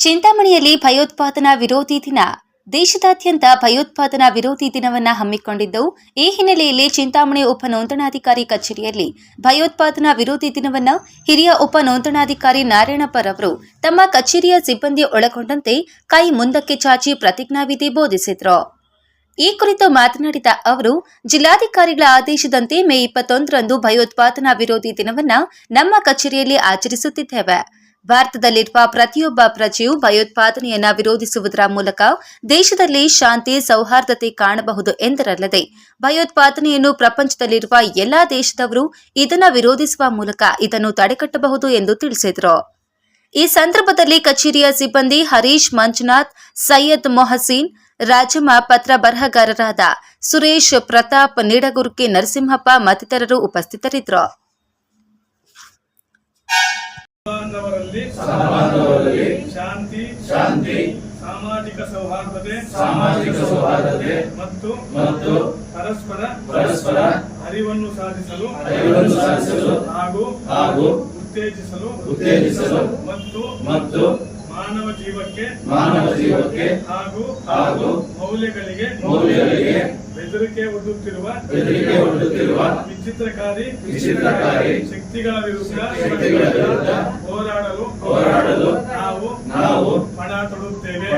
ಚಿಂತಾಮಣಿಯಲ್ಲಿ ಭಯೋತ್ಪಾದನಾ ವಿರೋಧಿ ದಿನ. ದೇಶದಾದ್ಯಂತ ಭಯೋತ್ಪಾದನಾ ವಿರೋಧಿ ದಿನವನ್ನ ಹಮ್ಮಿಕೊಂಡಿದ್ದವು ಈ ಹಿನ್ನೆಲೆಯಲ್ಲಿ ಚಿಂತಾಮಣಿ ಉಪ ನೋಂದಣಾಧಿಕಾರಿ ಕಚೇರಿಯಲ್ಲಿ ಭಯೋತ್ಪಾದನಾ ವಿರೋಧಿ ದಿನವನ್ನ ಹಿರಿಯ ಉಪ ನೋಂದಣಾಧಿಕಾರಿ ನಾರಾಯಣಪ್ಪರವರು ತಮ್ಮ ಕಚೇರಿಯ ಸಿಬ್ಬಂದಿ ಒಳಗೊಂಡಂತೆ ಕೈ ಮುಂದಕ್ಕೆ ಚಾಚಿ ಪ್ರತಿಜ್ಞಾವಿಧಿ ಬೋಧಿಸಿದ್ರು. ಈ ಕುರಿತು ಮಾತನಾಡಿದ ಅವರು, ಜಿಲ್ಲಾಧಿಕಾರಿಗಳ ಆದೇಶದಂತೆ ಮೇ ಇಪ್ಪತ್ತೊಂದರಂದು ಭಯೋತ್ಪಾದನಾ ವಿರೋಧಿ ದಿನವನ್ನ ನಮ್ಮ ಕಚೇರಿಯಲ್ಲಿ ಆಚರಿಸುತ್ತಿದ್ದೇವೆ. ಭಾರತದಲ್ಲಿರುವ ಪ್ರತಿಯೊಬ್ಬ ಪ್ರಜೆಯು ಭಯೋತ್ಪಾದನೆಯನ್ನು ವಿರೋಧಿಸುವುದರ ಮೂಲಕ ದೇಶದಲ್ಲಿ ಶಾಂತಿ, ಸೌಹಾರ್ದತೆ ಕಾಣಬಹುದು ಎಂದರಲ್ಲದೆ, ಭಯೋತ್ಪಾದನೆಯನ್ನು ಪ್ರಪಂಚದಲ್ಲಿರುವ ಎಲ್ಲಾ ದೇಶದವರು ಇದನ್ನು ವಿರೋಧಿಸುವ ಮೂಲಕ ಇದನ್ನು ತಡೆಗಟ್ಟಬಹುದು ಎಂದು ತಿಳಿಸಿದರು. ಈ ಸಂದರ್ಭದಲ್ಲಿ ಕಚೇರಿಯ ಸಿಬ್ಬಂದಿ ಹರೀಶ್ ಮಂಜುನಾಥ್, ಸೈಯದ್ ಮೊಹಸೀನ್, ರಾಜಮ್ಮ ಪತ್ರ ಬರಹಗಾರರಾದ ಸುರೇಶ್ ಪ್ರತಾಪ್ ನಿಡಗುರ್ಕಿ ನರಸಿಂಹಪ್ಪ ಮತ್ತಿತರರು ಉಪಸ್ಥಿತರಿದ್ದರು ಬಾಂಧವರಲ್ಲಿ ಸಮಾಜದಲ್ಲಿ ಶಾಂತಿ ಶಾಂತಿ ಸಾಮಾಜಿಕ ಸೌಹಾರ್ದತೆ ಸಾಮಾಜಿಕ ಸೌಹಾರ್ದತೆ ಮತ್ತು ಮತ್ತು ಪರಸ್ಪರ ಪರಸ್ಪರ ಅರಿವನ್ನು ಸಾಧಿಸಲು ಅರಿವನ್ನು ಸಾಧಿಸಲು ಹಾಗೂ ಹಾಗೂ ಉತ್ತೇಜಿಸಲು ಉತ್ತೇಜಿಸಲು ಮತ್ತು ಮತ್ತು ಮಾನವ ಜೀವಕ್ಕೆ ಮಾನವ ಜೀವಕ್ಕೆ ಹಾಗೂ ಹಾಗೂ ಮೌಲ್ಯಗಳಿಗೆ ಮೌಲ್ಯಗಳಿಗೆ ಬೆದರಿಕೆ ಒಡ್ಡುತ್ತಿರುವ ಬೆದರಿಕೆ ಒಡ್ಡುತ್ತಿರುವ ವಿಚಿತ್ರಕಾರಿ ವಿಚಿತ್ರಕಾರಿ ಶಕ್ತಿಗಳ ವಿರುದ್ಧ ಶಕ್ತಿಗಳ ವಿರುದ್ಧ ಹೋರಾಡಲು ನಾವು ನಾವು ಪಣ ತೊಡುತ್ತೇವೆ.